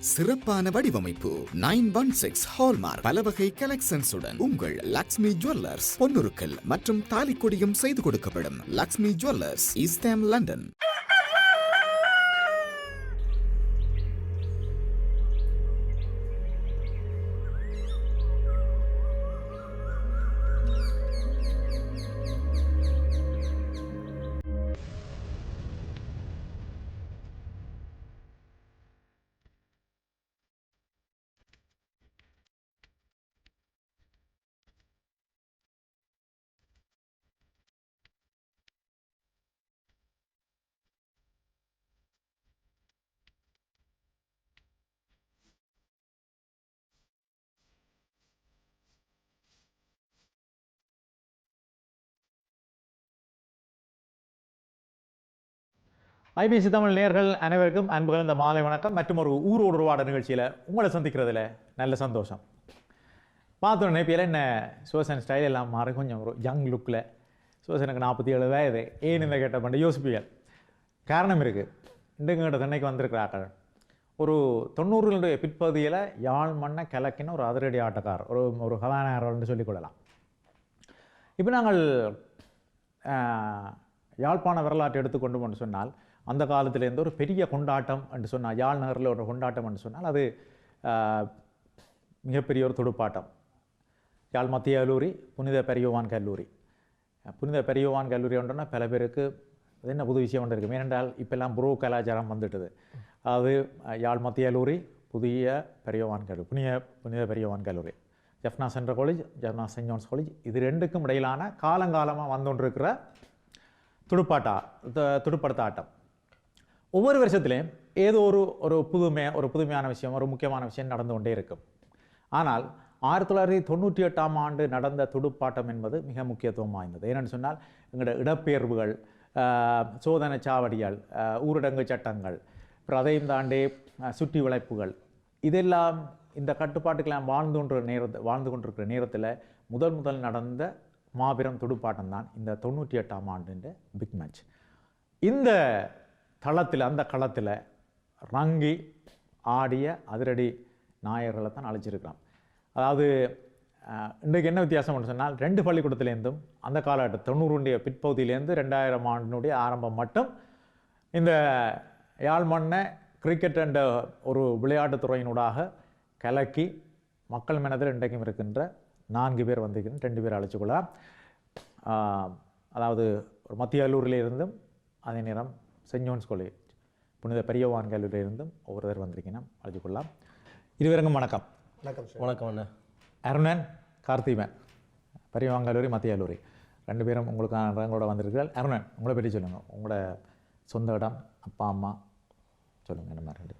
சிறப்பான வடிவமைப்பு. Nine one six hallmark. பல வகை கலெக்ஷன்ஸுடன் உங்கள் லக்ஷ்மி ஜுவல்லர்ஸ் பொன்னுருக்கள் மற்றும் தாலிக்கொடியும் செய்து கொடுக்கப்படும். Lakshmi jewellers East Ham London IBC Tamil நேர்கள் அனைவருக்கும் அன்பு கலந்த மாலை வணக்கம். மற்றும் ஒரு ஊரோடு உருவாட நிகழ்ச்சியில் உங்களை சந்திக்கிறதுல நல்ல சந்தோஷம். பார்த்தோம் நினைப்பியில் என்ன சோசன் ஸ்டைல் எல்லாம் மாறி கொஞ்சம் ஒரு யங் லுக்கில் சோசனுக்கு நாற்பத்தி ஏழு வயது. ஏன் இந்த கேட்ட பண்ண யோசிப்பீர்கள்? காரணம் இருக்குது இன்றைக்கு தென்னைக்கு வந்திருக்கிறார்கள். ஒரு தொண்ணூறுகளுடைய பிற்பகுதியில் யாழ் மண்ணை கிழக்கின ஒரு அதிரடி ஆட்டக்காரர் ஒரு ஒரு கதாநாயகர்னு சொல்லிக்கொள்ளலாம் இப்போ நாங்கள் யாழ்ப்பாண வரலாற்றை எடுத்துக்கொண்டோம் என்று சொன்னால் அந்த காலத்துலேருந்து ஒரு பெரிய கொண்டாட்டம் என்று சொன்னால் யாழ் நகரில் ஒரு கொண்டாட்டம் என்று சொன்னால் அது மிகப்பெரிய ஒரு துடுப்பாட்டம். யாழ் மத்திய கல்லூரி புனித பெரியவான் கல்லூரி. புனித பெரியவான் கல்லூரி ஒன்றுனா பல பேருக்கு அது என்ன புது விஷயம் ஒன்று இருக்குது ஏனென்றால் இப்போல்லாம் புரோ கலாச்சாரம் வந்துட்டுது. அது யாழ் மத்திய கல்லூரி புதிய பெரியவான் கல்லூரி புனித புனித பெரியவான் கல்லூரி. Jaffna central college Jaffna saint John's college இது ரெண்டுக்கும் இடையிலான காலங்காலமாக வந்துகொண்டிருக்கிற துடுப்பாட்டா துடுப்படுத்த ஆட்டம் ஒவ்வொரு வருஷத்துலேயும் ஏதோ ஒரு ஒரு புதுமை ஒரு புதுமையான விஷயம் ஒரு முக்கியமான விஷயம் நடந்து கொண்டே இருக்கும். ஆனால் ஆயிரத்தி தொள்ளாயிரத்தி தொண்ணூற்றி எட்டாம் ஆண்டு நடந்த துடுப்பாட்டம் என்பது மிக முக்கியத்துவம் வாய்ந்தது. ஏனென்று சொன்னால் எங்களோட இடப்பெயர்வுகள் சோதனை சாவடிகள் ஊரடங்கு சட்டங்கள் அப்புறம் அதையும் தாண்டி சுற்றி வளைப்புகள் இதெல்லாம் இந்த கட்டுப்பாட்டுக்கெல்லாம் வாழ்ந்து கொண்டு நேரத்தை வாழ்ந்து கொண்டிருக்கிற நேரத்தில் முதல் முதல் நடந்த மாபெரும் துடுப்பாட்டம் தான் இந்த தொண்ணூற்றி எட்டாம் ஆண்டு பிக் மேட்ச். இந்த தளத்தில் அந்த களத்தில் ரங்கி ஆடிய அதிரடி நாயர்களை தான் அழைச்சிருக்கிறோம் அதாவது இன்றைக்கு என்ன வித்தியாசம்னு சொன்னால் ரெண்டு பள்ளிக்கூடத்துலேருந்தும் அந்த காலகட்டம் தொண்ணூறுடைய பிற்பகுதியிலேருந்து ரெண்டாயிரம் ஆண்டினுடைய ஆரம்பம் மட்டும் இந்த யாழ் மண்ணை கிரிக்கெட் என்ற ஒரு விளையாட்டுத் துறையினூடாக கலக்கி மக்கள் மனதில் இன்றைக்கும் இருக்கின்ற நான்கு பேர் வந்திருக்கின்ற ரெண்டு பேர் அழைச்சிக்கொள்ளலாம் அதாவது ஒரு மத்திய அல்லூரிலிருந்தும் அதே நேரம் சென்ட் ஜோன்ஸ் காலேஜ். புனித பெரியவான் கல்லூரியில இருந்தும் ஒவ்வொருத்தர் வந்திருக்கணும் அழைச்சிக்கொள்ளலாம் இருவருக்கும் வணக்கம். வணக்கம் சார். வணக்கம் அண்ணா. அருணன் கார்த்திகன் பெரியவான் கல்லூரி மத்திய கல்லூரி. ரெண்டு பேரும் உங்களுக்கான எங்களோட வந்திருக்கிறார். அருணன் உங்களை பற்றி சொல்லுங்கள் உங்களோட சொந்த இடம் அப்பா அம்மா சொல்லுங்கள் என்ன மாதிரி.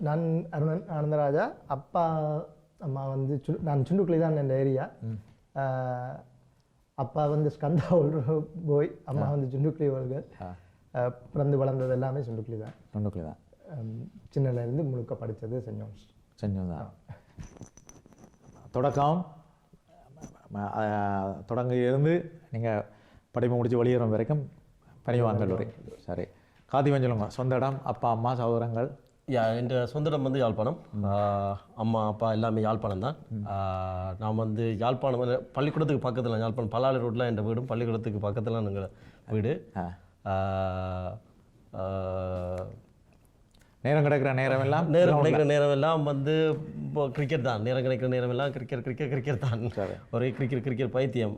நான் அருணன் ஆனந்தராஜா. அப்பா அம்மா வந்து சு நான் சுண்டுக்குழி தான் இந்த ஏரியா. அப்பா வந்து ஸ்கந்தா போய் அம்மா வந்து சுண்டுக்குழி அவர்கள் அஹ், பிறந்து வளர்ந்தது எல்லாமே சுண்டுக்குழி தான். தொண்டுக்குள்ளே தான். சின்னலேருந்து முழுக்க படித்தது சென்ட் ஜோன்ஸ் செஞ்சோம் தான் தொடக்கம் ம- அஹ், தொடங்கி இருந்து நீங்கள் படிப்பு முடித்து வெளியேறும் வரைக்கும் பெரியவான் கல்லூரி சரி. கார்த்திகன் சொல்லுங்க சொந்த இடம் அப்பா அம்மா சகோதரங்கள்? யா என் சொந்த இடம் வந்து யாழ்ப்பாணம். அம்மா அப்பா எல்லாமே யாழ்ப்பாணம் தான். நான் வந்து யாழ்ப்பாணம் பள்ளிக்கூடத்துக்கு பக்கத்தில் யாழ்ப்பாணம் பல்லாளி ரோட்டில் என் வீடும் பள்ளிக்கூடத்துக்கு பக்கத்தில் எங்கள் வீடு. நேரம் கிடைக்கிற நேரம் எல்லாம் நேரம் கிடைக்கிற நேரம் எல்லாம் வந்து இப்போ கிரிக்கெட் தான். நேரம் கிடைக்கிற நேரம் எல்லாம் கிரிக்கெட் கிரிக்கெட் கிரிக்கெட் தான் ஒரே கிரிக்கெட் கிரிக்கெட் பைத்தியம்.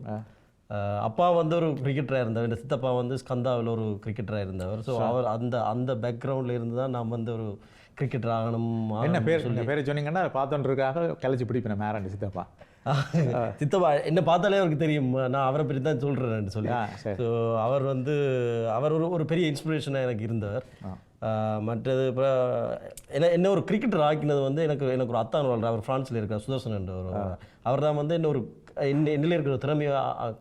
அப்பா வந்து ஒரு கிரிக்கெட்டராக இருந்தவர் இந்த சித்தப்பா வந்து ஸ்கந்தாவில் ஒரு கிரிக்கெட்டராக இருந்தவர் ஸோ அவர் அந்த அந்த பேக்ரவுண்டில் இருந்து தான் நான் வந்து ஒரு கிரிக்கெட்டர் ஆகணும் என்ன பேர் பேரை சொன்னீங்கன்னா பார்த்துட்டுருக்காக கழிச்சு பிடிப்பேன் மேரண்டி சித்தப்பா. சித்தப்பா என்ன பார்த்தாலே அவருக்கு தெரியும். நான் அவரை பற்றி தான் சொல்கிறேன் சொல்லி. ஸோ அவர் வந்து அவர் ஒரு ஒரு பெரிய இன்ஸ்பிரேஷனாக எனக்கு இருந்தவர் மற்றது இப்போ என்ன என்ன ஒரு கிரிக்கெட்டர் ஆக்கினது வந்து எனக்கு எனக்கு ஒரு அத்தான் வாழ்ற அவர் ஃப்ரான்ஸில் இருக்கிற சுதர்சன் என்ற ஒரு அவர் தான் வந்து என்ன ஒரு என்னில் இருக்கிற திறமையை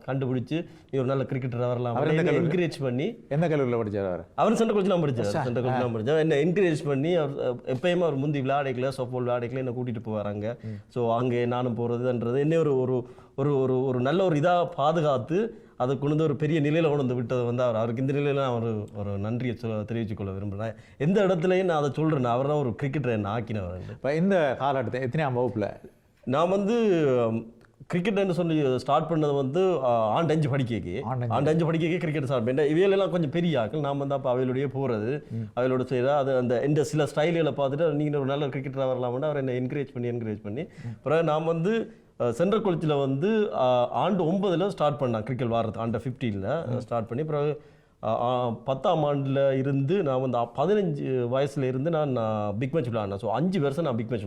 கண்டுபிடிச்சு நீ ஒரு நல்ல கிரிக்கெட்டராக வரலாம்? என்கரேஜ் பண்ணி எந்த கல்லூரியில் படிச்சார் அவர்? அவர் சென்ட்ரல் கோச்சில் படிச்சார். சென்ட்ரல் கோச்சில் படிச்சார். என்ன என்கரேஜ் பண்ணி அவர் எப்பயுமே அவர் முந்தி விளையாடைக்கல சோஃபால் விளையாடைக்கல என்ன கூட்டிகிட்டு போவாராங்க. ஸோ அங்கே நானும் போகிறதுன்றது என்ன ஒரு ஒரு ஒரு ஒரு ஒரு நல்ல ஒரு இதாக பாதுகாத்து அதை கொண்டு வந்து ஒரு பெரிய நிலையில் கொண்டு வந்து விட்டது வந்து அவர் அவருக்கு இந்த நிலையில நான் ஒரு ஒரு நன்றியை சொல்ல தெரிவித்துக் கொள்ள விரும்புகிறேன் எந்த இடத்துலையும் நான் அதை சொல்கிறேன் அவர் தான் ஒரு கிரிக்கெட்டரை என்ன ஆக்கினவர். இப்போ இந்த காலகட்டத்தை எத்தனையாம் வகுப்பில்? நான் வந்து கிரிக்கெட்னு சொல்லி ஸ்டார்ட் பண்ணது வந்து ஆண்டு அஞ்சு படிக்கைக்கு. ஆண்டு அஞ்சு படிக்கைக்கு. கிரிக்கெட் ஸ்டார்ட் பண்ணேன் இவையெல்லாம் கொஞ்சம் பெரிய ஆக்கள் நான் வந்து அப்போ அவையிலுடைய போகிறது அவையோட செய்கிற அது அந்த இந்த சில ஸ்டைல்களை பார்த்துட்டு நீங்கள் ஒரு நல்ல கிரிக்கெட்டராக வரலாம்னு அவர் என்னை என்கரேஜ் பண்ணி என்கரேஜ் பண்ணி அப்புறம் நான் வந்து சென்ட்ரல் காலேஜில் வந்து ஆண்டு ஒன்பதில் ஸ்டார்ட் பண்ணேன் கிரிக்கெட் வாரது ஆண்டு ஃபிஃப்டீனில் ஸ்டார்ட் பண்ணி அஹ், பத்தாம் ஆண்டில் இருந்து நான் வந்து பதினஞ்சு வயசுல இருந்து நான் பிக் மேட்ச் விளையாடினேன். ஸோ அஞ்சு வருஷம் நான் பிக் மேட்ச்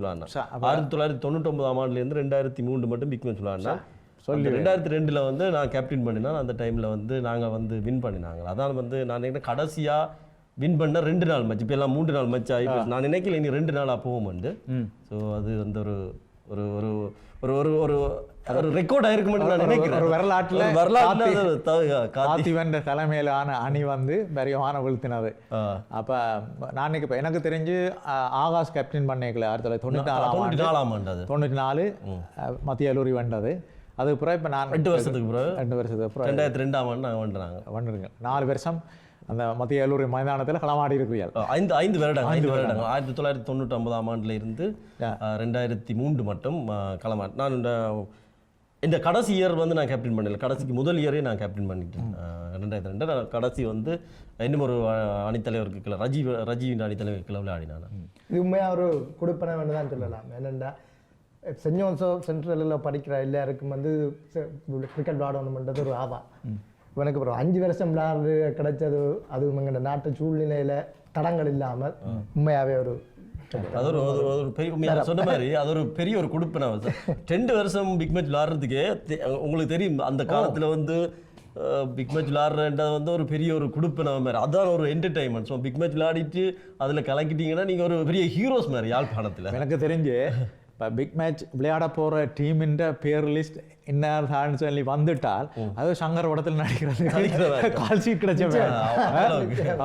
அப்ப- ஆயிரத்தி தொள்ளாயிரத்தி தொண்ணூத்தொன்பதாம் ஆண்டுலேருந்து ரெண்டாயிரத்தி மூன்று மட்டும் பிக் மேட்ச் விளையாடினேன். சொல்லி ரெண்டாயிரத்தி ரெண்டில் வந்து நான் கேப்டன் பண்ணினேன். அந்த டைமில் வந்து நாங்கள் வந்து வின் பண்ணினாங்க. அதான் வந்து நான் நினைக்கிறேன் கடைசியாக வின் பண்ண ரெண்டு நாள் மேட்ச் இப்போ எல்லாம் மூன்று நாள் மேட்ச் ஆகி. நான் நினைக்கல இனி ரெண்டு நாளாக போகும் வந்து ஸோ அது வந்து ஒரு ஒரு ஒரு ஒரு ஒரு ஒரு ஒரு ரெக்கார்ட் ஆயிருக்குமென்னு நான் நினைக்கிறேன். வரலாற்றுல காத்திவன் தலைமையிலான அணி வந்து பெரியமான வீழ்த்தினது. அப்போ நான் இப்போ எனக்கு தெரிஞ்சு ஆகாஷ் கேப்டன் பண்ணிக்கல ஆயிரத்தி தொள்ளாயிரத்தி தொண்ணூற்றி நாலாம் ஆண்டு தொண்ணூற்றி நாலு மத்திய கல்லூரி வென்றது. அதுக்கு பிறகு இப்போ நான் எட்டு வருஷத்துக்கு பிறகு? ரெண்டு வருஷத்துக்கு ரெண்டாயிரத்தி ரெண்டாம் ஆண்டு நாங்கள் வந்துறாங்க வந்துருங்க நாலு வருஷம் அந்த மத்திய கல்லூரி மைதானத்தில் களமாடி இருக்கிறீர்கள். ஐந்து ஐந்து வருடங்கள் ஐந்து வருடங்கள். ஆயிரத்தி தொள்ளாயிரத்தி தொண்ணூற்றி ஒன்பதாம் ஆண்டுல இருந்து ரெண்டாயிரத்தி மூன்று மட்டும் களமாட் நான் இந்த கடைசி இயர் வந்து நான் கேப்டன் பண்ணல. கடைசிக்கு முதல் இயரே நான் கேப்டன் பண்ணிட்டேன். ரெண்டாயிரத்தி ரெண்டு நான் கடைசி வந்து இன்னும் ஒரு அணித்தலைவருக்கு கீழே ரஜீவ் ரஜீவின் அணித்தலைவர் கீழே விளையாடினான் இது உண்மையாக ஒரு கொடுப்பனை வேண்டு தான் சொல்லலாம். என்னென்னா சென்ட் ஜோன்ஸோ சென்ட்ரலில் படிக்கிற எல்லாருக்கும் வந்து கிரிக்கெட் விளையாடணுன்றது ஒரு ஆவா. இவனுக்கு அப்புறம் அஞ்சு வருஷம் விளையாடுறது கிடைச்சது அதுவும் எங்கள் நாட்டு சூழ்நிலையில் தடங்கள் இல்லாமல் உண்மையாகவே ஒரு அது ஒரு ஒரு பெரிய உண்மையா சொன்ன மாதிரி அது ஒரு பெரிய ஒரு கொடுப்பின ரெண்டு வருஷம் பிக் மேட்ச் விளாடுறதுக்கே தெ- உங்களுக்கு தெரியும் அந்த காலத்தில் வந்து பிக் மேட்ச் விளாடுறன்றது வந்து ஒரு பெரிய ஒரு கொடுப்பின மாதிரி. அதான் ஒரு என்டர்டைன்மெண்ட் ஸோ பிக் மேட்ச் விளாடிட்டு அதில் கலக்கிட்டீங்கன்னா நீங்கள் ஒரு பெரிய ஹீரோஸ் மாதிரி யாழ்ப்பாணத்தில். எனக்கு தெரிஞ்சு இப்போ பிக் மேட்ச் விளையாட போகிற டீமின் பேர் லிஸ்ட் இன்னார் தான் சொல்லி வந்துட்டால் அது சங்கர் படத்தில் நடிக்கிறது. கால் சீட் கிடைச்ச.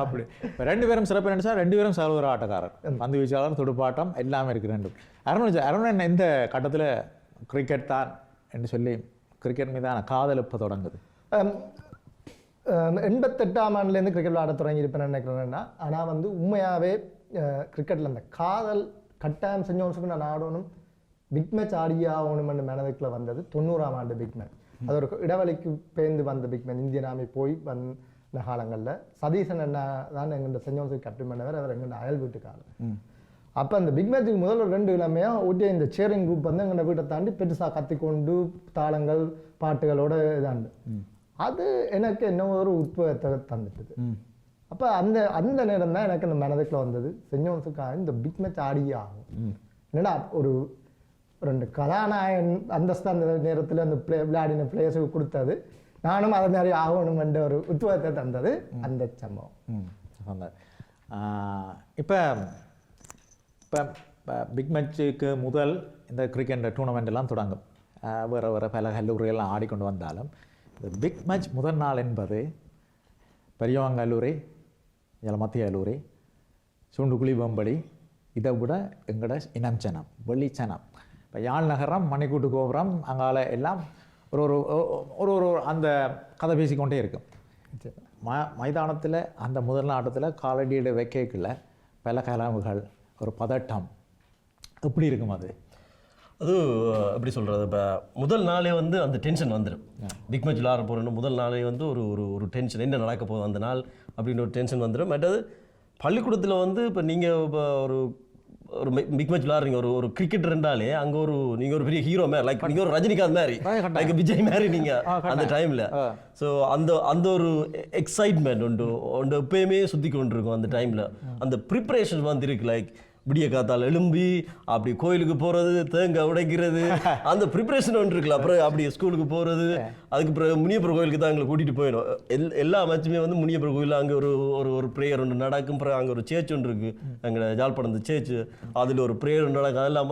அப்படி. இப்ப ரெண்டு பேரும் சிறப்பு நினைச்சா ரெண்டு பேரும் சகோதர ஆட்டக்காரர். பந்து வீச்சாளர் துடுப்பாட்டம் எல்லாமே இருக்கு ரெண்டும். அருண் அருணன் எந்த கட்டத்தில் கிரிக்கெட் தான் என்று சொல்லி கிரிக்கெட் மீதான காதல் இப்போ தொடங்குது எண்பத்தெட்டாம் ஆண்டுலேருந்து கிரிக்கெட் விளையாட தொடங்கியிருப்பேன் நினைக்கிறேன்னா ஆனால் வந்து உண்மையாகவே கிரிக்கெட்டில் அந்த காதல் கட்டாயம் செஞ்சவனுக்கு நான் ஆடணும் பிக் மேட்ச் ஆடியே ஆகணும்னு மனதுக்குள்ள வந்தது தொண்ணூறாம் ஆண்டு பிக் மேட்ச் அது ஒரு இடைவெளிக்கு பேர்ந்து வந்த பிக் மேட்ச் இந்தியன் ஆர்மி போய் வந்த காலங்களில் சதீசன் என்ன தான் எங்கள்கிட்ட செஞ்சவனுக்கு கேப்டன் பண்ணவர். அவர் எங்கள்கிட்ட அயல் வீட்டுக்காரர். அப்போ அந்த பிக் மேட்சுக்கு முதல்ல ரெண்டு கிழமையாக ஊட்டிய இந்த சேரிங் குரூப் வந்து எங்களை வீட்டை தாண்டி பெருசாக கத்திக்கொண்டு தாளங்கள் பாட்டுகளோட இதாண்டு. அது எனக்கு என்ன ஒரு உத்வேகத்தை தந்துட்டுது. அப்போ அந்த அந்த நேரம் தான் எனக்கு அந்த மனதுக்குள்ள வந்தது. செஞ்சவனுக்காக இந்த பிக் மேட்ச் ஆடியே ஆகும். என்னடா ஒரு ரெண்டு கதாநாயகன் அந்தஸ்து அந்த நேரத்தில் அந்த பிளே விளையாடின பிளேயர்ஸுக்கு கொடுத்தது. நானும் அதை மாதிரி ஆகணும் என்ற ஒரு உத்வேகத்தை தந்தது. அந்த சம்பவம். இப்போ இப்போ பிக் மேட்சுக்கு முதல் இந்த கிரிக்கெட் டூர்னமெண்ட் எல்லாம் தொடங்கும். வேறு வேறு பல கல்லூரிகள்லாம் ஆடிக்கொண்டு வந்தாலும் இந்த பிக் மேட்ச் முதல் நாள் என்பது பெரியவங்க கல்லூரி இதில் மத்திய கல்லூரி சுண்டுக்குழி வெம்படி இதை விட எங்கட இனம் சனம் வெள்ளிச்சனம் இப்போ யாழ் நகரம் மணிக்கூட்டு கோபுரம் அங்கால எல்லாம் ஒரு ஒரு ஒரு ஒரு அந்த கதை பேசிக்கொண்டே இருக்கும். ம மைதானத்தில் அந்த முதல் ஆட்டத்தில் காலடியில் வைக்கல பல கலவுகள் ஒரு பதட்டம். எப்படி இருக்கும் அது? அது எப்படி சொல்றது இப்போ முதல் நாளே வந்து அந்த டென்ஷன் வந்துடும் பிக் மேட்ச் விளாட போகிறோன்னு முதல் நாளே வந்து ஒரு ஒரு ஒரு டென்ஷன். என்ன நடக்க போகுது அந்த நாள்? அப்படின்னு ஒரு டென்ஷன் வந்துடும் மற்றது பள்ளிக்கூடத்தில் வந்து இப்போ நீங்கள் இப்போ ஒரு ஒரு பிக் மேட்ச் விளாட்றீங்க ஒரு ஒரு கிரிக்கெட் ரெண்டாலே அங்கே ஒரு நீங்கள் ஒரு பெரிய ஹீரோ மாதிரி லைக் நீங்கள் ஒரு ரஜினிகாந்த் மாதிரி. லைக் விஜய் மாதிரி நீங்கள் அந்த டைமில் ஸோ அந்த அந்த ஒரு எக்ஸைட்மெண்ட் உண்டு உண்டு எப்பயுமே சுற்றி கொண்டிருக்கும் அந்த டைமில் அந்த ப்ரிப்பரேஷன் வந்து இருக்கு லைக் விடிய காத்தால் எழும்பி அப்படி கோயிலுக்கு போறது தேங்காய் உடைக்கிறது அந்த ப்ரிப்பரேஷன் ஒன்று இருக்குல்ல அப்புறம் அப்படி ஸ்கூலுக்கு போறது அதுக்கு பிறகு முனியப்பர் கோயிலுக்கு தான் எங்களை கூட்டிட்டு போயிடும். எல் எல்லா மேட்சுமே வந்து முனியப்பர் கோயிலில் அங்கே ஒரு ஒரு ஒரு ப்ரேயர் ஒன்று நடக்கும். பிறகு அங்கே ஒரு சேர்ச் ஒன்று இருக்கு. அங்கே ஜாழ்ப்பாணத்து சேர்ச் அதில் ஒரு ப்ரேயர் ஒன்று நடக்கும். அதெல்லாம்.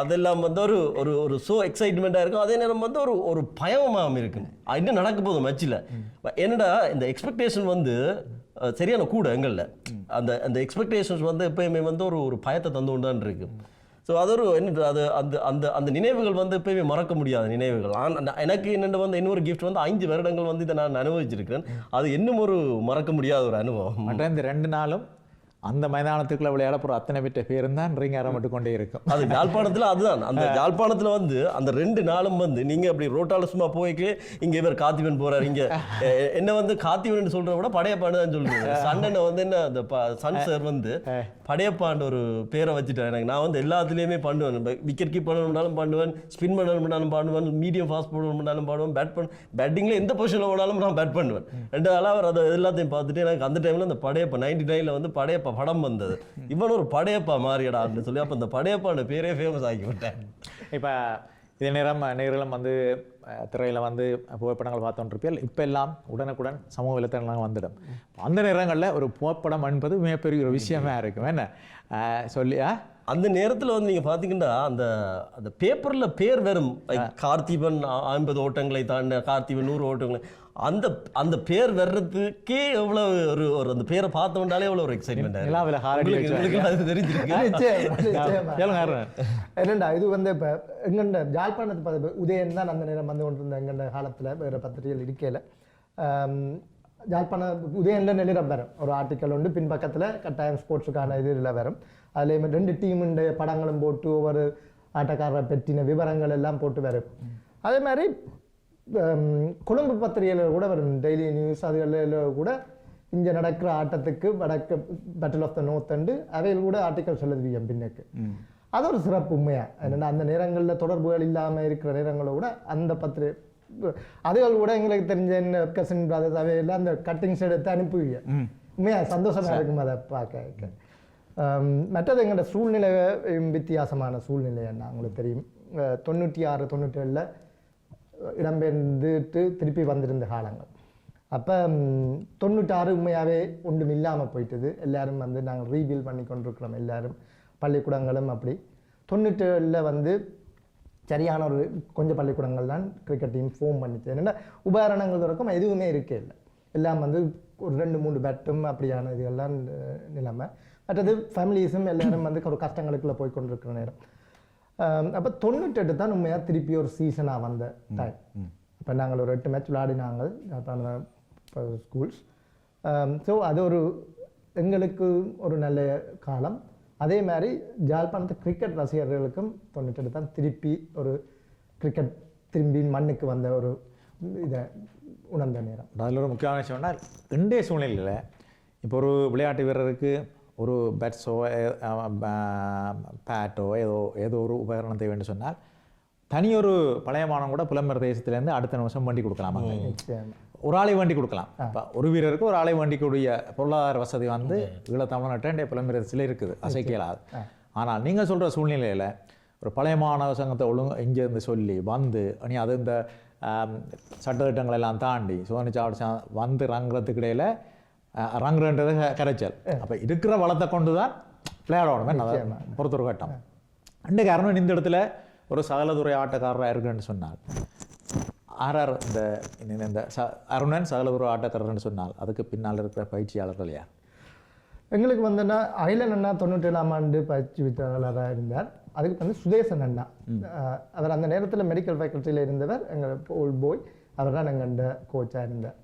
அதெல்லாம் வந்து ஒரு ஒரு ஒரு ஸோ எக்ஸைட்மெண்ட்டாக இருக்கும். அதே நேரம் வந்து ஒரு ஒரு பயமாகவும் இருக்கும். அது இன்னும் நடக்க போதும் மேட்ச்சில் என்னடா இந்த எக்ஸ்பெக்டேஷன் வந்து சரியான கூட எங்களில். அந்த அந்த எக்ஸ்பெக்டேஷன்ஸ் வந்து எப்பயுமே வந்து ஒரு ஒரு பயத்தை தந்து கொண்டு இருக்கு. ஸோ அது ஒரு என்ன அது அந்த அந்த அந்த நினைவுகள் வந்து எப்பயுமே மறக்க முடியாத நினைவுகள். ஆனால் எனக்கு என்னென்ன வந்து இன்னொரு கிஃப்ட் வந்து ஐந்து வருடங்கள் வந்து இதை நான் அனுபவிச்சிருக்கிறேன். அது இன்னும் ஒரு மறக்க முடியாத ஒரு அனுபவம். இந்த ரெண்டு நாளும் அந்த மைதானத்துக்குள்ள விளையாட போகிற அத்தனை பேர்ட்ட பேரும் தான் ரிங் ஆரம்பிட்டு கொண்டே இருக்கும். அது யாழ்ப்பாணத்துல அதுதான். அந்த யாழ்ப்பாணத்துல வந்து அந்த ரெண்டு நாளும் வந்து நீங்க அப்படி ரோட்டால சும்மா போய்க்கு இங்க இவர் காத்திவன் போறாரு இங்க. என்ன வந்து காத்திவன் சொல்றத விட படையப்பாண்டு தான் சண்டனை வந்து என்ன அந்த சன் சார் வந்து படையப்பாண்டு ஒரு பேரை வச்சுட்டேன் எனக்கு நான் வந்து எல்லாத்துலயுமே பண்ணுவேன். விக்கெட் கீப் பண்ணணும்னாலும் பண்ணுவேன் ஸ்பின் பண்ணணும்னாலும் பண்ணுவேன் மீடியம் ஃபாஸ்ட் போடணும்னாலும் பாடுவேன் பேட் பண்ண பேட்டிங்ல எந்த பொசிஷன்ல போனாலும் நான் பேட் பண்ணுவேன். ரெண்டு நாளாக அவர் அதை எல்லாத்தையும் பார்த்துட்டு எனக்கு அந்த டைம்ல அந்த படையப்பா நைன்டி நைன்ல வந்து படையப்பா படம் வந்தது. இவன் ஒரு படையப்பா மாறியடா அப்படின்னு சொல்லி அப்ப அந்த படையப்பாண்ட பேரே ஃபேமஸ் ஆக்கி விட்டேன். இப்போ இதே நேரம் நேரிலும் வந்து திரையில வந்து புகைப்படங்கள் பார்த்தோன்றிருப்பியல் இப்போ எல்லாம் உடனுக்குடன் சமூக வலைத்தளங்கள் வந்துடும் அந்த நேரங்களில் ஒரு புகைப்படம் என்பது மிகப்பெரிய ஒரு விஷயமா இருக்கும். என்ன? அஹ், சொல்லி ஆ அந்த நேரத்துல வந்து நீங்க பாத்தீங்கன்னா அந்த அந்த பேப்பர்ல பேர் வரும் like கார்த்திபன் ஐம்பது ஓட்டங்களை தாண்ட கார்த்திபன் நூறு ஓட்டங்களை அந்த அந்த பேர் வர்றதுக்கே எவ்வளவு ஒரு ஒரு அந்த பேரை பார்த்தோம்னாலே எவ்வளவு ஒரு எக்ஸைட்மெண்ட் நிலாவுல அது தெரிஞ்சிருக்கு. என்னண்டா இது வந்து இப்போ எங்கண்ட ஜாழ்ப்பாணத்தை பார்த்து உதயன் தான் அந்த நேரம் வந்து கொண்டிருந்த எங்கண்ட காலத்தில் வேறு பத்திரிகைகள் இருக்கையில். ஜாழ்ப்பாண உதயன்ல நிலையம் வரும் ஒரு ஆர்டிக்கல் உண்டு பின்பக்கத்தில் கட்டாயம் ஸ்போர்ட்ஸுக்கான இது இதில் வரும். அதுலேயுமே ரெண்டு டீமுடைய படங்களும் போட்டு ஒவ்வொரு ஆட்டக்காரரை பற்றின விவரங்கள் எல்லாம் போட்டு வரும். அதே மாதிரி கொழும்பு பத்திரிகையில் கூட வரும். டெய்லி நியூஸ் அதுகளில் கூட இங்கே நடக்கிற ஆட்டத்துக்கு வடக்கு battle of the north and அவையில் கூட ஆர்டிக்கல்ஸ் எழுதுவியம் பின்னுக்கு. அது ஒரு சிறப்பு உண்மையா. என்னன்னா அந்த நேரங்களில் தொடர்புகள் இல்லாமல் இருக்கிற நேரங்களை கூட அந்த பத்திரி அதுகள் கூட எங்களுக்கு தெரிஞ்ச என்ன கசின் பிரதர்ஸ் அவையெல்லாம் அந்த கட்டிங்ஸ் எடுத்து அனுப்புவீங்க. உண்மையா? சந்தோஷமா இருக்கும் அதை பார்க்க? மற்றது எங்களோட சூழ்நிலை வித்தியாசமான சூழ்நிலை என்ன? உங்களுக்கு தெரியும். தொண்ணூற்றி ஆறு தொண்ணூற்றி ஏழில் இடம்பெயர்ந்துட்டு திருப்பி வந்திருந்த காலங்கள். அப்போ தொண்ணூற்றாறு உண்மையாகவே ஒன்றும் இல்லாமல் போயிட்டது. எல்லாரும் வந்து நாங்கள் ரீபில் பண்ணி கொண்டிருக்கிறோம் எல்லாரும். பள்ளிக்கூடங்களும் அப்படி. தொண்ணூற்றேழில் வந்து சரியான ஒரு கொஞ்சம் பள்ளிக்கூடங்கள் தான் கிரிக்கெட் டீம் ஃபோம் பண்ணிச்சு. என்னென்னா உபகரணங்கள் தொடக்கம் எதுவுமே இருக்கே இல்லை. எல்லாம் வந்து ஒரு ரெண்டு மூணு பேட்டும் அப்படியான இதுகள்லாம் நிலைமை. மற்றது ஃபேமிலிஸும் எல்லாரும் வந்து ஒரு கஷ்டங்களுக்குள்ள போய் கொண்டிருக்கிற நேரம். அப்போ தொண்ணூற்றெட்டு தான் உண்மையாக திருப்பி ஒரு சீசனாக வந்த டைம் இப்போ நாங்கள் ஒரு எட்டு மேட்ச் விளையாடினாங்க ஸ்கூல்ஸ் ஸோ அது ஒரு எங்களுக்கு ஒரு நல்ல காலம். அதே மாதிரி ஜாழ்ப்பாணத்து கிரிக்கெட் ரசிகர்களுக்கும் தொண்ணூற்றெட்டு தான் திருப்பி ஒரு கிரிக்கெட் திரும்பி மண்ணுக்கு வந்த ஒரு இதை உணர்ந்த நேரம். அதில் ஒரு முக்கியமான விஷயம்னா இன்றைய சூழ்நிலையில் இப்போ ஒரு விளையாட்டு வீரருக்கு ஒரு பேட்ஸோ பேட்டோ ஏதோ ஏதோ ஒரு உபகரணம் தேவைன்னு சொன்னால் தனியொரு பழைய மானம் கூட புலம்பெயர் தேசத்துலேருந்து அடுத்த நிமிஷம் வண்டி கொடுக்கலாம் ஒரு ஆளை வண்டி கொடுக்கலாம் இப்போ ஒரு வீரருக்கு ஒரு ஆளை வண்டிக்கூடிய பொருளாதார வசதி வந்து ஈழத்தமிழ்நாட்டு புலம்பெயர் தேசத்தில் இருக்குது அசைக்கலாது ஆனால் நீங்கள் சொல்கிற சூழ்நிலையில் ஒரு பழைய மாணவ சங்கத்தை ஒழுங்கு இங்கேருந்து சொல்லி வந்து நீ அது இந்த ஆம், சட்டத்திட்டங்கள் எல்லாம் தாண்டி சோனி சாவடி வந்து ரங்குறதுக்கு இடையில க- கரைச்சல். அப்போ இருக்கிற வளத்தை கொண்டு தான் அதை பொறுத்த ஒரு கட்டம். இன்றைக்கு அருணன் இந்த இடத்துல ஒரு சகலதுறை ஆட்டக்காரராக இருக்குன்னு சொன்னால். ஆர்ஆர் இந்த இந்த- ச அருணன் சகலதுறை ஆட்டக்காரர்னு சொன்னால் அதுக்கு பின்னால் இருக்கிற பயிற்சியாளர்கள் யார்? எங்களுக்கு வந்துன்னா அகிலன் அண்ணா தொண்ணூற்றி ஏழாம் ஆண்டு பயிற்சியாளராக இருந்தார். அதுக்கு வந்து சுதேசன் அண்ணா. அவர் அந்த நேரத்தில் மெடிக்கல் ஃபேக்கல்ட்டியில் இருந்தவர் எங்கள் ஓல்ட் போய் அவர் தான் எங்கள்ட கோச்சாக இருந்தார்.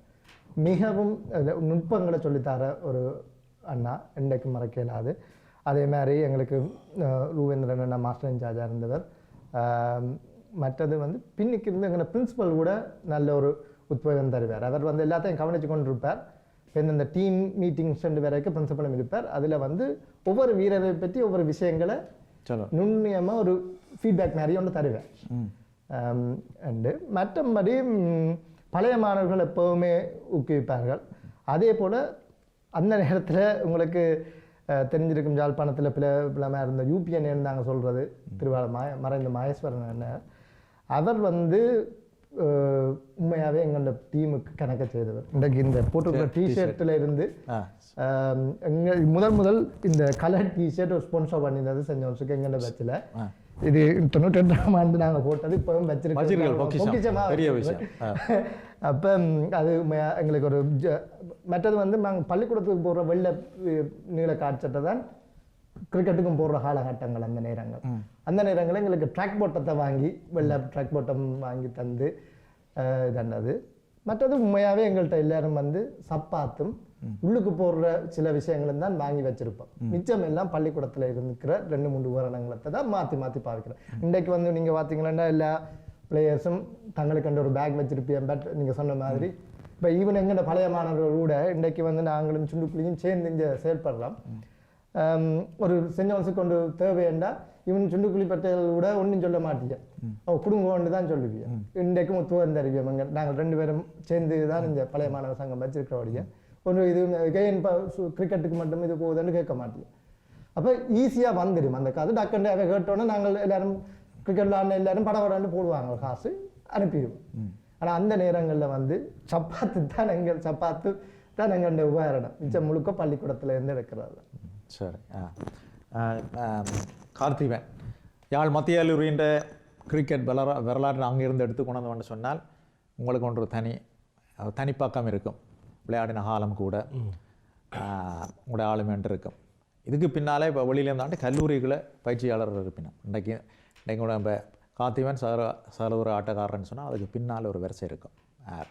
மிகவும் நுட்பங்களை சொல்லித்தர ஒரு அண்ணா இன்றைக்கு மறக்க இயலாது அதே மாதிரி எங்களுக்கு அஹ், ரூபேந்திரன் அண்ணா மாஸ்டர் இன்சார்ஜாக இருந்தவர். மற்றது வந்து பின்னுக்கு இருந்து எங்களை பிரின்சிபல் கூட நல்ல ஒரு உத்வேகம் தருவார். அவர் வந்து எல்லாத்தையும் கவனித்து கொண்டிருப்பார். இப்போ இந்த டீம் மீட்டிங்ஸ் ரெண்டு வரைக்கும் பிரின்சிபலும் இருப்பார். அதில் வந்து ஒவ்வொரு வீரரை பற்றி ஒவ்வொரு விஷயங்களை நுண்ணியமாக ஒரு ஃபீட்பேக் மாதிரி ஒன்று தருவேன் அண்டு மற்றபடி பழைய மாணவர்கள் எப்போவுமே ஊக்குவிப்பார்கள். அதே போல் அந்த நேரத்தில் உங்களுக்கு தெரிஞ்சிருக்கும் யாழ்ப்பாணத்தில் பில பிளமாக இருந்த யூபிஎன் நாங்கள் சொல்கிறது திருவாள மாய மறைந்த மகேஸ்வரன் அண்ணன் அவர் வந்து உண்மையாகவே எங்களோட டீமுக்கு கணக்க செய்தவர். இன்றைக்கு இந்த போட்டுக்கிற டிஷர்ட்டில் இருந்து ஆ. ஆம், எங்க முதல் முதல் இந்த கலர் டிஷர்ட் ஒரு ஸ்பான்சர் பண்ணியிருந்தது செஞ்ச வருஷத்துக்கு எங்கள்ட பேட்சில் ஆ. இது தொண்ணூற்றி ரெண்டாம் ஆண்டு நாங்கள் போட்டது இப்போவும் வச்சிருக்கோம் பெரிய. விஷயம். அப்போ அது எங்களுக்கு ஒரு மற்றது வந்து நாங்கள் பள்ளிக்கூடத்துக்கு போடுற வெள்ளை நீல காட்சட்டை தான் கிரிக்கெட்டுக்கும் போடுற காலகட்டங்கள் அந்த நேரங்கள். அந்த நேரங்களில் எங்களுக்கு ட்ராக் போட்டத்தை வாங்கி வெள்ளை ட்ராக் போட்டம் வாங்கி தந்து இதன்னது மற்றது உண்மையாகவே எங்கள்கிட்ட எல்லாரும் வந்து சப்பாத்தும் உள்ளுக்கு போடுற சில விஷயங்களும் தான் வாங்கி வச்சிருப்போம். மிச்சம் எல்லாம் பள்ளிக்கூடத்தில் இருக்கிற ரெண்டு மூணு உபகரணங்களை தான் மாற்றி மாற்றி பார்க்கிறோம் இன்றைக்கு வந்து நீங்கள் பார்த்தீங்கன்னா எல்லா பிளேயர்ஸும் தங்களுக்கு கண்ட ஒரு பேக் வச்சிருப்பேன் பட் நீங்கள் சொன்ன மாதிரி இப்போ ஈவன் எங்கட பழைய மாணவர்கள் கூட இன்றைக்கு வந்து நாங்களும் சுண்டுக்குழியும் சேர்ந்து இங்கே செயல்படுறோம். ஒரு செஞ்சவன்ஸுக்கு கொண்டு தேவையண்டா இவன் சுண்டுக்குழி பட்டைகள் கூட ஒன்றும் சொல்ல மாட்டீங்க. அவ குடும்பம்னு தான் சொல்லுவீங்க. இன்றைக்கும் முத்துவம் தருவியம் நாங்கள் ரெண்டு பேரும் சேர்ந்து தான் இந்த பழைய மாணவர் சங்கம் வச்சிருக்கிறபடியே ஒரு இது கேன் கிரிக்கெட்டுக்கு மட்டும் இது போகுதுன்னு கேட்க மாட்டீங்க அப்போ ஈஸியாக வந்துடும் அந்த காசு டக்குன்னு அதை கேட்டோன்னே நாங்கள் எல்லாரும் கிரிக்கெட் விளாட்ன எல்லாரும் படபடன்னு போடுவாங்க. காசு அனுப்பிடுவோம் ஆனால் அந்த நேரங்களில் வந்து சப்பாத்து தான் எங்கள் சப்பாத்து தான் எங்கள் உபகரணம். மிச்சம் முழுக்க பள்ளிக்கூடத்துல இருந்து எடுக்கிறது. சரி கார்த்திகன் யாழ் மத்திய கல்லூரின்ற கிரிக்கெட் வரலா வரலாற்று அங்கிருந்து எடுத்து கொண்டு வந்தோம்னு சொன்னால் உங்களுக்கு ஒன்று தனி தனிப்பக்கம் இருக்கும். விளையாடின காலம் கூட ஆ, உங்களுடைய ஆளுமைன்று இருக்கும். இதுக்கு பின்னாலே இப்போ வெளியிலேருந்தாண்டு கல்லூரிகளை பயிற்சியாளர் இருப்பினும். இன்றைக்கு இன்றைக்கு கூட இப்போ கார்த்திவன் சர சரதுர ஆட்டக்காரன்னு சொன்னால் அதுக்கு பின்னால் ஒரு வரிசை இருக்கும். யார்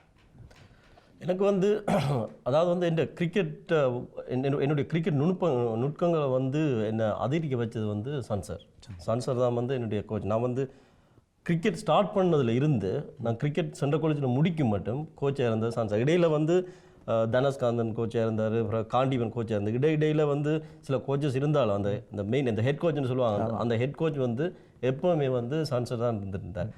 எனக்கு வந்து அதாவது வந்து இந்த கிரிக்கெட் என்னுடைய கிரிக்கெட் நுணுப்ப நுட்பங்களை வந்து என்னை அதிகரிக்க வச்சது வந்து சன்சர் சன்சர் தான் வந்து என்னுடைய கோச் நான் வந்து கிரிக்கெட் ஸ்டார்ட் பண்ணதுல இருந்து நான் கிரிக்கெட் சென்ட்ரல் காலேஜில் முடிக்கும் மட்டும் கோச்சாக இருந்தது சன்சர் இடையில வந்து தனஸ்காந்தன் கோச்சாக இருந்தார் அப்புறம் காண்டிவன் கோச்சாக இருந்தார். இடை இடையில வந்து சில கோச்சஸ் இருந்தாலும் அந்த இந்த மெயின் இந்த ஹெட் கோச்னு சொல்லுவாங்க. அந்த ஹெட் கோச் வந்து எப்போவுமே வந்து சன்சர் தான் இருந்திருந்தார்.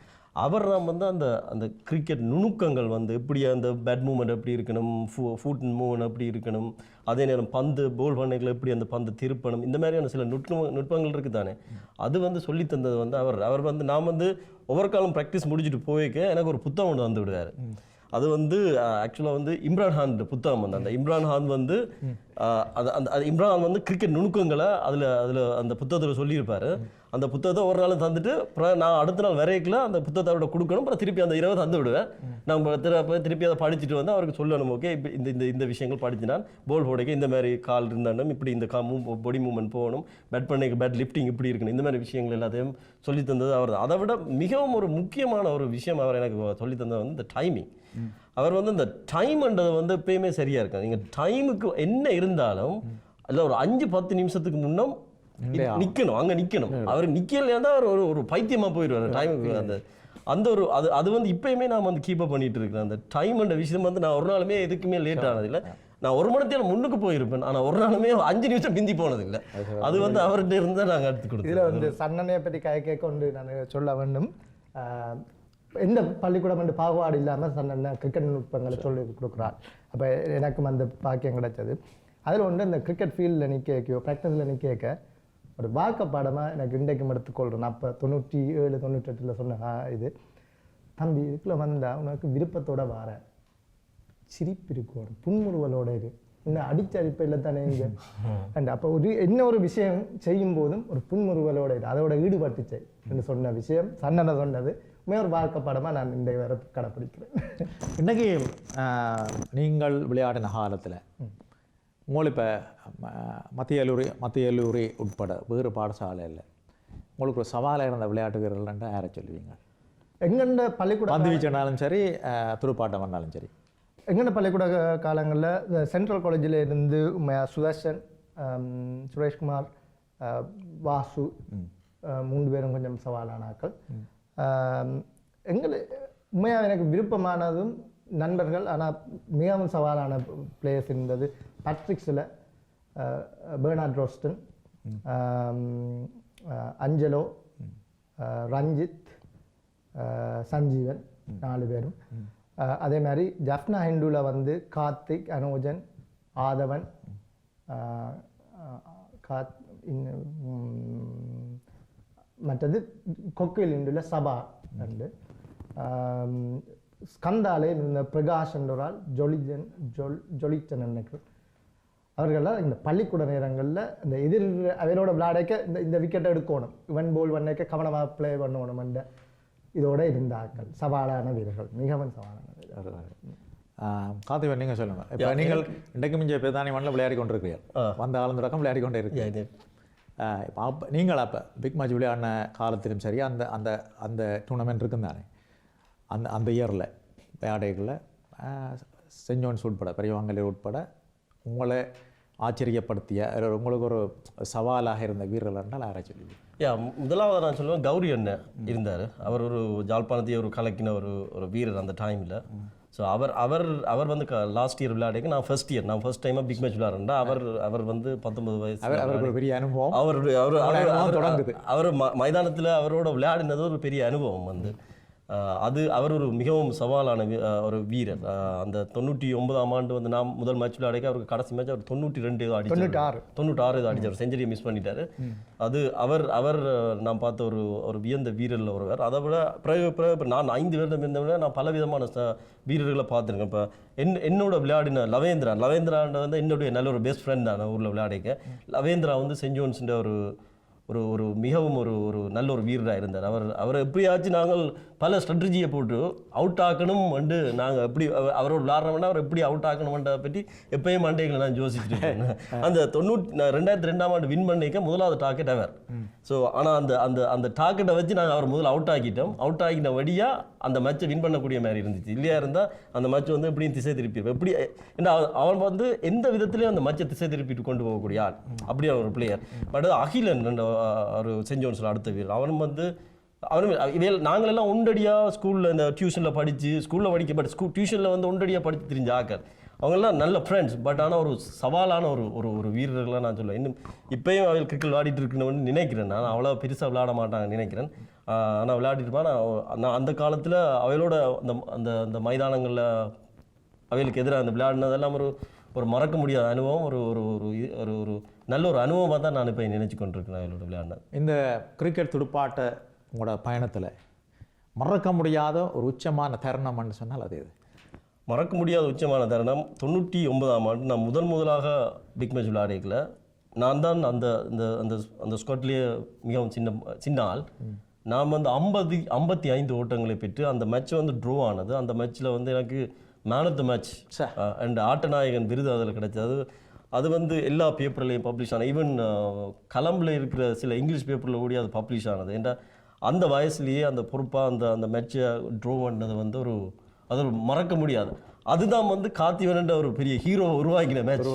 அவர் தான் வந்து அந்த அந்த கிரிக்கெட் நுணுக்கங்கள் வந்து எப்படி அந்த பேட் மூவ்மெண்ட் எப்படி இருக்கணும் ஃபூ ஃபுட் மூவ்மெண்ட் எப்படி இருக்கணும் அதே நேரம் பந்து போல் பண்ணைகள் எப்படி அந்த பந்து திருப்பணும் இந்த மாதிரியான சில நுட்ப நுட்பங்கள் இருக்குது தானே அது வந்து சொல்லி தந்தது வந்து அவர். அவர் வந்து நான் வந்து ஒவ்வொரு காலம் ப்ராக்டிஸ் முடிச்சுட்டு போய்க்க எனக்கு ஒரு புத்தகம் ஒன்று வந்து விடுவார் அது வந்து ஆக்சுவலாக வந்து இம்ரான் ஹான் புத்தகம் வந்து அந்த இம்ரான் ஹான் வந்து அது அந்த இம்ரான் ஹான் வந்து கிரிக்கெட் நுணுக்கங்களை அதில் அதில் அந்த புத்தகத்தில் சொல்லியிருப்பார். அந்த புத்தகத்தை ஒரு நாள் தந்துட்டு அப்புறம் நான் அடுத்த நாள் வரைக்கில் அந்த புத்தகத்தை அவரோட கொடுக்கணும். அப்புறம் திருப்பி அந்த இரவு தந்து விடுவேன். நம்ம திருப்ப திருப்பி அதை படிச்சுட்டு வந்து அவருக்கு சொல்லணும். ஓகே இப்போ இந்த இந்த இந்த விஷயங்கள் படிச்சினான் போல் போடைக்கு இந்த மாதிரி கால் இருந்தாலும் இப்படி இந்த கா மூவ் பாடி மூவ்மெண்ட் போகணும். பேட் பண்ணிக்கு பேட் லிஃப்டிங் இப்படி இருக்கணும். இந்த மாதிரி விஷயங்கள் எல்லாத்தையும் சொல்லி தந்தது அவர் அதை விட மிகவும் ஒரு முக்கியமான ஒரு விஷயம் அவர் எனக்கு சொல்லி தந்தது வந்து இந்த டைமிங் அவர் வந்து இந்த டைம்ன்றது வந்து எப்பயுமே சரியாக இருக்காது. நீங்கள் டைமுக்கு என்ன இருந்தாலும் அதில் ஒரு அஞ்சு பத்து நிமிஷத்துக்கு முன்னும் நிக்கணும் அங்க நிக்கணும். அவர் நிக்கலையா அவர் ஒரு ஒரு பைத்தியமா போயிடுவார் டைமுக்கு அந்த அந்த ஒரு அது அது வந்து இப்பயுமே நான் வந்து கீப் அப் பண்ணிட்டு இருக்கிறேன் அந்த டைம்ன்ற விஷயம் வந்து நான் ஒரு நாளுமே எதுக்குமே லேட் ஆனதில்லை. நான் ஒரு மணி நேரம் முன்னுக்கு போயிருப்பேன். ஆனா ஒரு நாளுமே அஞ்சு நிமிஷம் பிந்தி போனதில்லை. அது வந்து அவர்கிட்ட இருந்தா நாங்க எடுத்து இதில் கொடுத்தோம் வந்து சன்னனையை பற்றி கேட்க ஒன்று நான் சொல்ல வேண்டும். எந்த பள்ளிக்கூடம் என்று பாகுபாடு இல்லாமல் சன்னன் கிரிக்கெட் நுட்பங்களை சொல்லி கொடுக்குறார். அப்போ எனக்கும் அந்த பாக்கியம் கிடைச்சது அதில் ஒன்று இந்த கிரிக்கெட் ஃபீல்டில் நிற்க ப்ராக்டிஸில் நிற்க ஒரு வாக்க பாடமாக எனக்கு இன்றைக்கும் எடுத்துக்கொள்கிறேன் அப்போ தொண்ணூற்றி ஏழு தொண்ணூற்றெட்டில் சொன்ன இது. தம்பி இதுக்குள்ள வந்தா உனக்கு விருப்பத்தோட வார சிரிப்பு இருக்கணும் புன்முறுவலோட இரு. இன்னும் அடிச்ச அடிப்பையில் தானே இங்க? அண்ட் அப்போ ஒரு என்ன ஒரு விஷயம் செய்யும் போதும் ஒரு புன்முறுவலோட இரு. அதோட ஈடுபட்டு செய். என்று சொன்ன விஷயம் சன்னனை சொன்னது. ஒரு வாழ்க்கை பாடமாக நான் இந்த வரை கடைப்பிடிக்கிறேன். இன்னைக்கு ஆஹ், நீங்கள் விளையாடின காலத்தில் உங்களுக்கு இப்போ மத்திய கல்லூரி மத்திய கல்லூரி உட்பட வேறு பாடசாலையில் உங்களுக்கு ஒரு சவாலாக இருந்த விளையாட்டு வீரர்கள்ன்ற யாரை சொல்லுவீங்க? எங்கண்ட பள்ளிக்கூட பந்து வீச்சுனாலும் சரி துடுப்பாட்டம் பண்ணாலும் சரி. எங்கண்ட பள்ளிக்கூட காலங்களில் சென்ட்ரல் காலேஜில் இருந்து சுதர்ஷன் சுரேஷ்குமார் வாசு மூன்று பேரும் கொஞ்சம் சவாலான ஆட்கள். ஆம், எங்களை உண்மையாக எனக்கு விருப்பமானதும் நண்பர்கள் ஆனால் மிகவும் சவாலான பிளேயர்ஸ் இருந்தது பேட்ரிக்ஸில் Bernard Roston Angelo Ranjith Sanjeevan நாலு பேரும் அதே மாதிரி ஜப்னா ஹிந்துவில் வந்து கார்த்திக் அனோஜன் ஆதவன் காத் மற்றது கொக்கையில் உள்ள சபா ரெண்டு ஆம், ஸ்கந்தாலே இந்த பிரகாஷ் என்ற ஒரு ஆள் ஜொலிஜன் ஜொல் ஜொலிச்சன் நினைக்கிறேன் அவர்கள்லாம் இந்த பள்ளிக்கூட நேரங்களில் இந்த எதிர் அவரோட விளையாடைக்க இந்த இந்த விக்கெட்டை எடுக்கணும். இவன் போல் பண்ணைக்க கவனமாக ப்ளே பண்ணணும் என்ற இதோட இருந்த ஆட்கள் சவாலான வீரர்கள். மிகவும் சவாலான வீரர்கள். கார்த்திகன் நீங்கள் சொல்லுங்கள் இப்போ நீங்கள் இன்றைக்கு மிஞ்ச பிரதானி மண்ணில் விளையாடி கொண்டிருக்கிறீர்கள். வந்த காலம் தொடக்கம் விளையாடி கொண்டே இருக்கு இது இப்போ அப்போ நீங்கள் அப்போ பிக் மேட்ச் விளையாடின காலத்திலும் சரி அந்த அந்த அந்த டூர்னமெண்ட் இருக்கும் தானே? அந்த அந்த இயரில் விளையாடைகளில் சென்ட் ஜோன்ஸ் உட்பட பெரியவாங்கலி உட்பட உங்களை ஆச்சரியப்படுத்திய உங்களுக்கு ஒரு சவாலாக இருந்த வீரர்கள் என்றால் யாரை சொல்லுவீங்க? யா முதலாவது நான் சொல்லுவேன் கௌரி அண்ணன் இருந்தார். அவர் ஒரு ஜாழ்ப்பாணத்தையே ஒரு கலக்கின ஒரு ஒரு வீரர் அந்த டைமில் ஸோ அவர் அவர் அவர் வந்து லாஸ்ட் இயர் விளையாடிக்க நான் ஃபர்ஸ்ட் இயர் நான் ஃபர்ஸ்ட் டைமாக பிக் மேட்ச் விளையாடுறேன் அவர் அவர் வந்து பத்தொன்பது வயசு அவர் ஒரு பெரிய அனுபவம். அவருடைய அவர் அவர் அவர். அவர் மைதானத்துல அவரோட விளையாடினது ஒரு பெரிய அனுபவம் வந்து. அது அவர் ஒரு மிகவும் சவாலான ஒரு வீரர். அந்த தொண்ணூற்றி ஒன்பதாம் ஆண்டு வந்து நான் முதல் மேட்ச் விளையாடிக்க அவருக்கு கடைசி மேட்ச் அவர் தொண்ணூற்றி ரெண்டு ஏதோ அடிச்சாரு. தொண்ணூற்றாறு. தொண்ணூற்றாறு ஏதோ அடிச்சார். செஞ்சுரியை மிஸ் பண்ணிட்டாரு. அது அவர் அவர் நான் பார்த்த ஒரு ஒரு வியந்த வீரரில் ஒருவர். அதை விட இப்ப நான் ஐந்து வருடம் இருந்தவங்க நான் பல விதமான வீரர்களை பார்த்துருக்கேன். இப்போ என் என்னோட விளையாடின லவேந்திரா. லவேந்திரான்ற வந்து என்னுடைய நல்ல ஒரு பெஸ்ட் ஃப்ரெண்ட் தான் ஊரில் விளையாடிக்க. லவேந்திரா வந்து சென்ட் ஜோன்ஸ்ன்ற ஒரு ஒரு ஒரு மிகவும் ஒரு ஒரு நல்ல ஒரு வீரராக இருந்தார். அவர் அவர் எப்படியாச்சும் நாங்கள் பல ஸ்ட்ராட்டஜியை போட்டு அவுட் ஆக்கணும் வந்து நாங்கள் எப்படி அவ- அவரோட விளாட்றோம்னா அவர் எப்படி அவுட் ஆக்கணும்ன்றத பற்றி எப்பயும் மண்டைகளை நான் யோசிச்சுட்டு அந்த தொண்ணூற்றி ரெண்டாயிரத்தி ரெண்டாம் ஆண்டு வின் பண்ணிக்க முதலாவது டார்கெட் அவர். ஸோ ஆனால் அந்த அந்த அந்த டார்கெட்டை வச்சு நாங்கள் அவர் முதல்ல அவுட் ஆக்கிட்டோம். அவுட் ஆகின வழியாக அந்த மேட்சை வின் பண்ணக்கூடிய மாதிரி இருந்துச்சு. இல்லையா இருந்தால் அந்த மேட்ச் வந்து எப்படியும் திசை திருப்பி எப்படி ஏன்னா அவன் வந்து எந்த விதத்துலையும் அந்த மேட்சை திசை திருப்பிட்டு கொண்டு போகக்கூடிய ஆள். அப்படியே ஒரு பிளேயர் பட் அகிலன் ஒரு சென்ட் ஜோன்ஸில் அடுத்த வீரர். அவனும் வந்து அவனும் இவையில் நாங்களெல்லாம் ஒன்றடியாக ஸ்கூலில் இந்த டியூஷனில் படித்து ஸ்கூலில் படிக்க பட் ஸ்கூல் டியூஷனில் வந்து ஒன்றடியாக படித்து தெரிஞ்ச ஆக்கள் அவங்கெல்லாம் நல்ல ஃப்ரெண்ட்ஸ் பட் ஆனால் ஒரு சவாலான ஒரு ஒரு ஒரு வீரர்களாக நான் சொல்லுவேன் இன்னும் இப்பயும் அவள் கிரிக்கெட் விளையாடிட்டு இருக்கணும்னு நினைக்கிறேன். நான் அவ்வளோ பெருசாக விளையாட மாட்டாங்க நினைக்கிறேன். ஆனால் விளையாடிட்டு நான் அந்த காலத்தில் அவளோட அந்த அந்த அந்த மைதானங்களில் அவைகளுக்கு எதிராக அந்த விளையாடினதெல்லாம் ஒரு ஒரு மறக்க முடியாத அனுபவம் ஒரு ஒரு ஒரு ஒரு ஒரு நல்ல ஒரு அனுபவமாக தான் நான் இப்போ நினைச்சு கொண்டிருக்கிறேன் அவளோட விளையாடினது இந்த கிரிக்கெட் துடுப்பாட்ட உங்களோட பயணத்தில் மறக்க முடியாத ஒரு உச்சமான தருணம்னு சொன்னால் அது எது? மறக்க முடியாத உச்சமான தருணம் தொண்ணூற்றி ஒன்பதாம் ஆண்டு நான் முதல் முதலாக பிக் மேட்ச் விளையாடிக்கல நான் தான் அந்த அந்த அந்த அந்த ஸ்குவாட்லேயே மிகவும் சின்ன சின்ன ஆள் நான் வந்து ஐம்பது ஐம்பத்தி ஐந்து ஓட்டங்களை பெற்று அந்த மேட்ச் வந்து ட்ரோ ஆனது. அந்த மேட்ச்சில் வந்து எனக்கு man of the match. And ஆட்டநாயகன் விருது அதில் கிடைச்சது. அது வந்து எல்லா பேப்பர்லையும் பப்ளிஷ் ஆனது ஈவன் கலம்பில் இருக்கிற சில இங்கிலீஷ் பேப்பரில் கூட அது பப்ளிஷ் ஆனது. ஏன்னா அந்த வயசுலேயே அந்த பொறுப்பாக அந்த அந்த மேட்சை ட்ரோ பண்ணது வந்து ஒரு அது மறக்க முடியாது. அதுதான் வந்து கார்த்திவன்ன்ற ஒரு பெரிய ஹீரோ உருவாக்கின மேட்ச்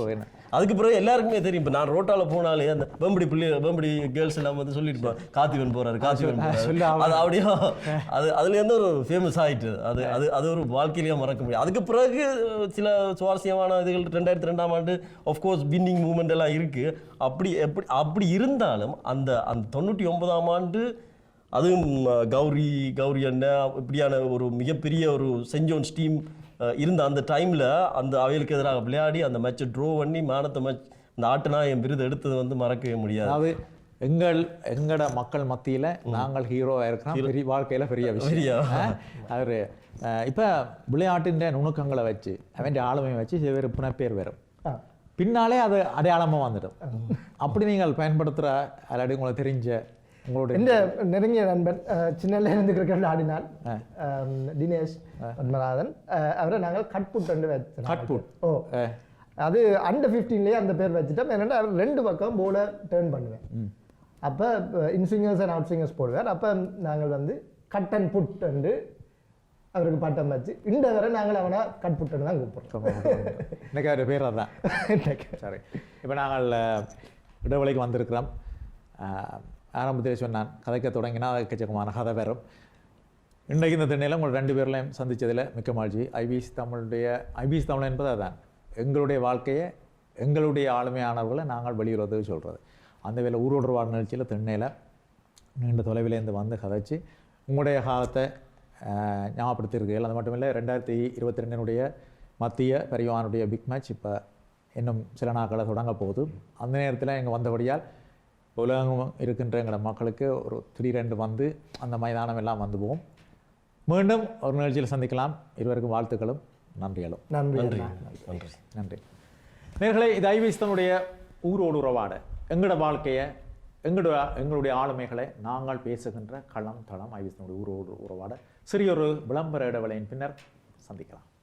அதுக்கு பிறகு எல்லாருக்குமே தெரியும். இப்போ நான் ரோட்டால போனாலே அந்த வேம்படி பிள்ளை வேம்படி கேர்ள்ஸ் எல்லாம் வந்து சொல்லிட்டு கார்த்திவன் போறாரு போறாரு. அது அப்படியே அது அதுலேருந்து ஒரு ஃபேமஸ் ஆயிட்டு. அது அது அது ஒரு வாழ்க்கையிலேயே மறக்க முடியும் அதுக்கு பிறகு சில சுவாரஸ்யமான இதுகள் ரெண்டாயிரத்தி ரெண்டாம் ஆண்டு ஆஃப்கோர்ஸ் வின்னிங் மூமெண்ட் எல்லாம் இருக்கு. அப்படி எப்படி அப்படி இருந்தாலும் அந்த அந்த தொண்ணூற்றி ஒன்பதாம் ஆண்டு அதுவும் கௌரி கௌரி அண்ணன் இப்படியான ஒரு மிகப்பெரிய ஒரு சென்ட் ஜோன்ஸ் டீம் இருந்த அந்த டைமில் அந்த அவைகளுக்கு எதிராக விளையாடி அந்த மேட்சை ட்ரோ பண்ணி மேனத்த மேட்ச் இந்த ஆட்டநாயகன் விருது எடுத்தது வந்து மறக்கவே முடியாது. அதாவது எங்கள் எங்கட மக்கள் மத்தியில நாங்கள் ஹீரோவாக இருக்கிறோம். பெரிய வாழ்க்கையில பெரிய விஷயம். பெரிய. அவர் இப்போ விளையாட்டின் நுணுக்கங்களை வச்சு அவன் ஆளுமையை வச்சு சில பேர் புனப்பேர் வரும். பின்னாலே அது அடையாளமா வந்துடும். அப்படி நீங்கள் பயன்படுத்துகிற அல்லாடி உங்களுக்கு தெரிஞ்ச உங்களுடைய எந்த நெருங்கிய நண்பன் அஹ், சின்னல இருந்து கிரிக்கெட் ஆடினார். அஹ், தினேஷ் பத்மநாதன். அவரை நாங்கள் கட்புட் என்று வச்சோம் கட்புட். ஓ. அது அண்டர் ஃபிஃப்டீன்லேயே அந்த பேர் வச்சுட்டோம். என்னென்னா ரெண்டு பக்கம் போல டேர்ன் பண்ணுவேன். அப்போ இன்ஸ்விங்கர்ஸ் அண்ட் அவுட் ஸ்விங்கர்ஸ் போடுவார். அப்போ நாங்கள் வந்து கட் அண்ட் புட் என்று அவருக்கு பட்டம் வச்சு இந்த வரை நாங்கள் அவனை கட் புட்டுன்னு தான் கூப்பிடுறோம். எனக்கு அவர் பேர் அதான். சரி. இப்போ நாங்கள் இடைவெளிக்கு வந்திருக்கிறோம். ஆரம்பத்தில் சொன்னான் கதைக்க தொடங்கினா அதை எக்கச்சக்கமான கதை பெறும் இன்றைக்கு இந்த திண்ணையில் உங்கள் ரெண்டு பேர்லையும் சந்தித்ததில் மிக்க மகிழ்ச்சி ஐபிஎஸ் தமிழுடைய ஐபிஎஸ் தமிழ் என்பது அதுதான் எங்களுடைய வாழ்க்கையை எங்களுடைய ஆளுமையானவர்களை நாங்கள் வெளியுறதுக்கு சொல்கிறது அந்த வேலை ஊரோடு நிகழ்ச்சியில் திண்ணையில் நீண்ட தொலைவிலேருந்து வந்து கதைச்சு உங்களுடைய காலத்தை ஞாபகப்படுத்தியிருக்கீர்கள் அது மட்டும் இல்லை ரெண்டாயிரத்தி இருபத்தி ரெண்டினுடைய மத்திய பெரியவானுடைய பிக் மேட்ச் இப்போ இன்னும் சில நாட்களை தொடங்க போகுது அந்த நேரத்தில் இங்கே வந்தபடியால் உலகம் இருக்கின்ற எங்களோட மக்களுக்கு ஒரு திடீரென்று வந்து அந்த மைதானம் எல்லாம் வந்து போகும். மீண்டும் ஒரு நிகழ்ச்சியில் சந்திக்கலாம். இருவருக்கும் வாழ்த்துக்களும். நன்றிகளும் நன்றி நன்றி. நன்றி. நன்றி. நேர்களே இது ஐவிஸ்தனுடைய ஊரோடு உறவாட எங்களோட வாழ்க்கையை எங்களுடைய எங்களுடைய ஆளுமைகளை நாங்கள் பேசுகின்ற களம் தளம் ஐவிஸ்தனுடைய ஊரோடு உறவாட சிறியொரு விளம்பர இடைவேளையின் பின்னர் சந்திக்கலாம்.